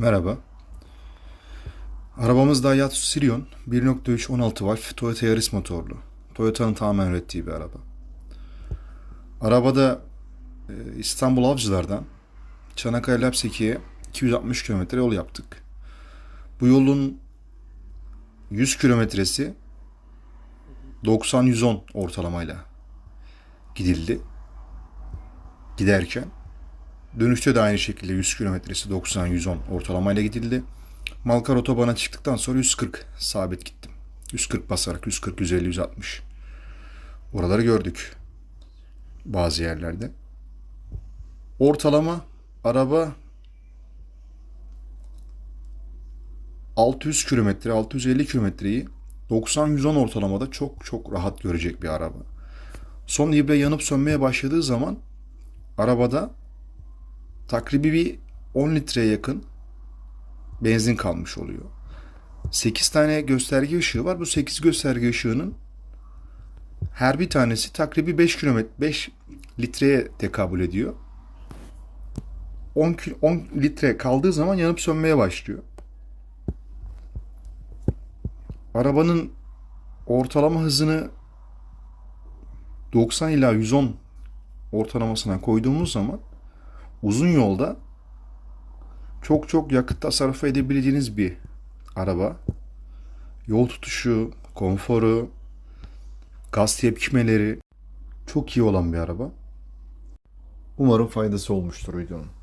Merhaba. Arabamız Daihatsu Sirion 1.3 16 valve Toyota Yaris motorlu. Toyota'nın tamamen ürettiği bir araba. Arabada e, İstanbul Avcılar'dan Çanakkale Lapseki'ye 260 kilometre yol yaptık. Bu yolun 100 kilometresi 90-110 ortalamayla gidildi. Giderken Dönüşte de aynı şekilde 100 kilometresi 90-110 ortalamayla gidildi. Malkar otobana çıktıktan sonra 140 sabit gittim. 140 basarak 140, 150, 160. Oraları gördük. Bazı yerlerde. Ortalama araba 600 kilometre, 650 kilometreyi 90-110 ortalamada çok çok rahat görecek bir araba. Son ibre yanıp sönmeye başladığı zaman arabada takribi bir 10 litreye yakın benzin kalmış oluyor. 8 tane gösterge ışığı var. Bu 8 gösterge ışığının her bir tanesi takribi 5 kilometre 5 litreye tekabül ediyor. 10, ki- 10 litre kaldığı zaman yanıp sönmeye başlıyor. Arabanın ortalama hızını 90 ila 110 ortalamasına koyduğumuz zaman uzun yolda çok çok yakıt tasarrufu edebileceğiniz bir araba. Yol tutuşu, konforu, gaz tepkimeleri çok iyi olan bir araba. Umarım faydası olmuştur videonun.